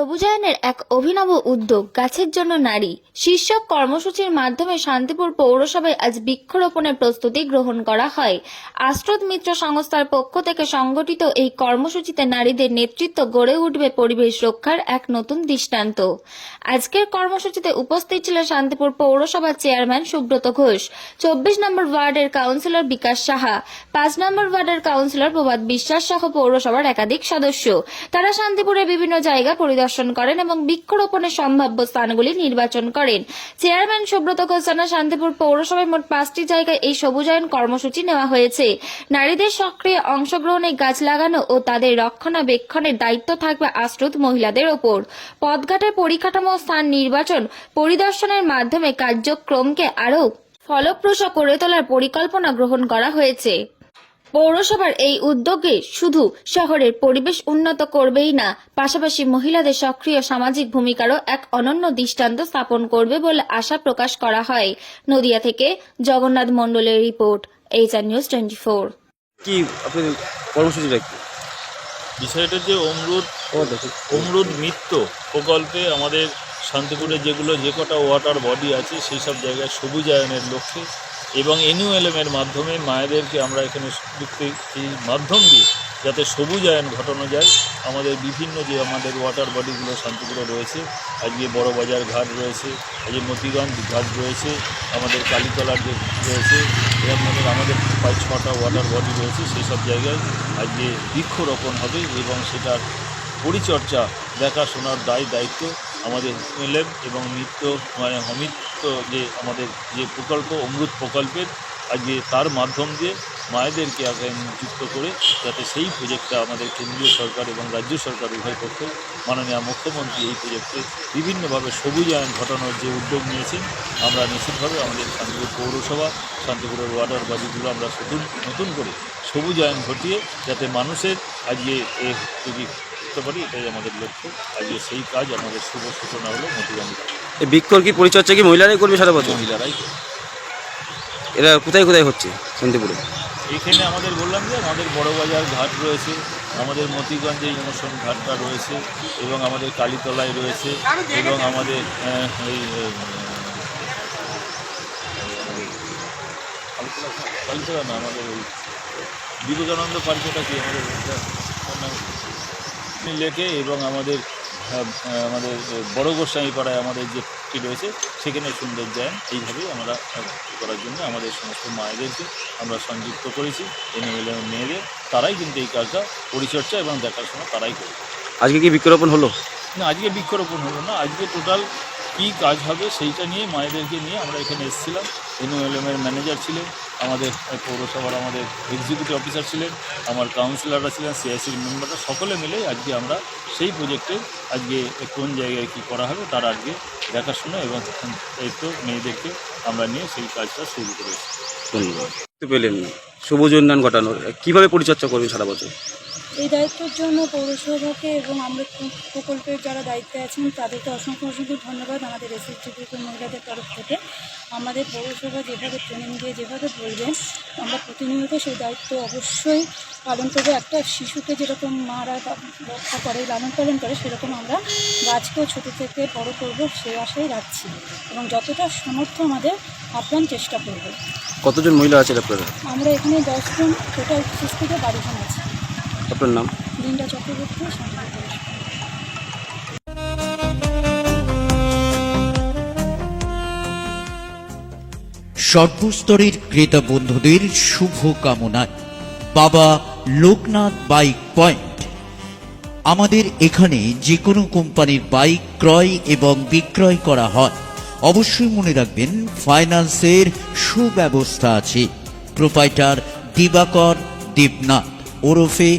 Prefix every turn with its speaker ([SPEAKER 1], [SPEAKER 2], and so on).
[SPEAKER 1] সবুজায়নের এক অভিনব উদ্যোগ, গাছের জন্য নারী। শীর্ষক কর্মসূচির মাধ্যমে শান্তিপুর পৌরসভায় আজ বৃক্ষরোপণের প্রস্তুতি গ্রহণ করা হয়। আশ্রদ মিত্র সংস্থার পক্ষ থেকে সংগঠিত এই কর্মসূচিতে নারীদের নেতৃত্ব গড়ে উঠবে পরিবেশ রক্ষার এক নতুন দৃষ্টান্ত। আজকের কর্মসূচিতে উপস্থিত ছিলেন শান্তিপুর পৌরসভার চেয়ারম্যান সুব্রত ঘোষ, চব্বিশ নম্বর ওয়ার্ডের কাউন্সিলর বিকাশ সাহা, পাঁচ নম্বর ওয়ার্ডের কাউন্সিলর প্রভাত বিশ্বাস সহ পৌরসভার একাধিক সদস্য। তারা শান্তিপুরের বিভিন্ন জায়গা পরিদর্শন করেন এবং বৃক্ষরোপণের সম্ভাব্য স্থানগুলি নির্বাচন করেন। চেয়ারম্যান সুব্রত ঘোষ শান্তিপুর পৌরসভায় মোট পাঁচটি জায়গায় এই সবুজায়ন কর্মসূচি নেওয়া হয়েছে। নারীদের সক্রিয় অংশগ্রহণে গাছ লাগানো ও তাদের রক্ষণাবেক্ষণের দায়িত্ব থাকবে আশ্রিত মহিলাদের ওপর। পদঘাটের পরিকাঠামো স্থান নির্বাচন পরিদর্শনের মাধ্যমে কার্যক্রমকে আরও ফলপ্রসূ করে তোলার পরিকল্পনা গ্রহণ করা হয়েছে। পৌরসভার এই উদ্যোগে শুধু শহরের পরিবেশ উন্নত করবেই না পাশাপাশি মহিলাদের সক্রিয় সামাজিক ভূমিকারও এক অনন্য দৃষ্টান্ত স্থাপন করবে বলে আশা প্রকাশ করা হয়। নদিয়া থেকে জগন্নাথ মণ্ডলের report H R news twenty four.
[SPEAKER 2] কি আপনি কর্মসূচিটা কি?
[SPEAKER 3] বিষয়টা যে অমরুদ অমরুদ মিত্র প্রকল্পে আমাদের শান্তিপুরে যেগুলো যে কটা ওয়াটার বডি আছে সেই সব জায়গায় সবুজায়নের লক্ষ্যে এবং এনইউএলএমের মাধ্যমে মায়েদেরকে আমরা এখানে যুক্তির মাধ্যম দিয়ে যাতে সবুজায়ন ঘটানো যায়। আমাদের বিভিন্ন যে আমাদের ওয়াটার বডিগুলো শান্তিপুরে রয়েছে, আজকে বড় বাজার ঘাট রয়েছে, আজকে মতিগঞ্জ ঘাট রয়েছে, আমাদের কালীতলার যে রয়েছে এরকম আমাদের আমাদের পাঁচ ছটা ওয়াটার বডি রয়েছে, সেই সব জায়গায় আজকে বৃক্ষরোপণ হবে এবং সেটার পরিচর্যা, দেখাশোনার দায় দায়িত্ব আমাদের এলএম এবং নিত্য মানে অমিত্য যে আমাদের যে প্রকল্প, অমৃত প্রকল্পের আজকে তার মাধ্যম দিয়ে মায়েদেরকে আগে যুক্ত করে যাতে সেই প্রজেক্টটা আমাদের কেন্দ্রীয় সরকার এবং রাজ্য সরকার উভয় পক্ষে মাননীয় মুখ্যমন্ত্রী এই প্রজেক্টে বিভিন্নভাবে সবুজায়ন ঘটানোর যে উদ্যোগ নিয়েছেন, আমরা নিশ্চিতভাবে আমাদের শান্তিপুর পৌরসভা, শান্তিপুরের ওয়াটার বাজিগুলো আমরা নতুন নতুন করে সবুজায়ন ঘটিয়ে যাতে মানুষের আজকে যদি করতে পারি, এটাই আমাদের লক্ষ্য। আজকে সেই কাজ আমাদের শুভ সূচনা হলো মতিগঞ্জ
[SPEAKER 2] এই বৃক্ষর কি পরিচর্যা কি মহিলারাই করবে সারা বছর
[SPEAKER 3] মহিলারাই।
[SPEAKER 2] এরা কোথায় কোথায় হচ্ছে শান্তিপুরে
[SPEAKER 3] এইখানে আমাদের বললাম যে আমাদের বড়বাজার ঘাট রয়েছে আমাদের মতিগঞ্জে ইমোশন ঘাটটা রয়েছে এবং আমাদের কালীতলায় রয়েছে এবং আমাদের এই কালীতলা না আমাদের ওই বিবেকানন্দ পার্কটা কি আমাদের? লেকে এবং আমাদের আমাদের বড় গোস্বামী পাড়ায় আমাদের যে কি রয়েছে সেখানে সুন্দর যায় এইভাবেই আমরা করার জন্য আমাদের সমস্ত মায়েদেরকে আমরা সংযুক্ত করেছি এনএমএলএ মেয়েদের তারাই কিন্তু এই কাজটা পরিচর্যা এবং দেখাশোনা তারাই করে
[SPEAKER 2] আজকে কি বৃক্ষরোপণ হলো?
[SPEAKER 3] না আজকে বৃক্ষরোপণ হলো না আজকে টোটাল কী কাজ হবে সেইটা নিয়ে, মায়েদেরকে নিয়ে আমরা এখানে এসেছিলাম। এনওএলএমের ম্যানেজার ছিলেন, আমাদের পৌরসভার আমাদের এক্সিকিউটিভ অফিসার ছিলেন, আমার কাউন্সিলররা ছিলেন সিআইসির মেম্বাররা সকলে মিলেই আজকে আমরা সেই প্রজেক্টে আজকে কোন জায়গায় কী করা হবে তার আজকে দেখাশোনা এবং দায়িত্ব মেয়েদেরকে আমরা নিয়ে সেই কাজটা শুরু করেছি।
[SPEAKER 2] ধন্যবাদ। পেলেন উন্নয়ন ঘটানোর, কীভাবে পরিচর্যা করবেন সারা বছর?
[SPEAKER 4] এই দায়িত্বের জন্য পৌরসভাকে এবং আমরা প্রকল্পের যারা দায়িত্বে আছেন তাদেরকে অসংখ্য অসংখ্য ধন্যবাদ আমাদের এসএসজি গ্রুপের মহিলাদের তরফ থেকে। আমাদের পৌরসভা যেভাবে ট্রেনিং দিয়ে যেভাবে বলবেন আমরা প্রতিনিয়ত সেই দায়িত্ব অবশ্যই পালন করব। একটা শিশুকে যেরকম মারা রক্ষা করে লালন পালন করে সেরকম আমরা গাছকেও ছোটো থেকে বড় করব সে আশাই রাখছি এবং যতটা সামর্থ্য আমাদের আপ্রাণ চেষ্টা করব।
[SPEAKER 2] কতজন মহিলা আছেন আপনারা
[SPEAKER 4] আমরা এখানে দশজন টোটাল পঁচিশ থেকে বারোজন আছি।
[SPEAKER 2] আপনার নাম?
[SPEAKER 4] লিন্ডা চক্রবর্তী
[SPEAKER 5] সর্বস্তরের ক্রেতা বন্ধুদের শুভ কামনায় বাবা লোকনাথ বাইক পয়েন্ট। আমাদের এখানে যে কোনো কোম্পানির বাইক ক্রয় এবং বিক্রয় করা হয়। অবশ্যই মনে রাখবেন ফাইন্যান্সের সুব্যবস্থা আছে। প্রোপাইটার দিবাকর দেবনাথ ওরফে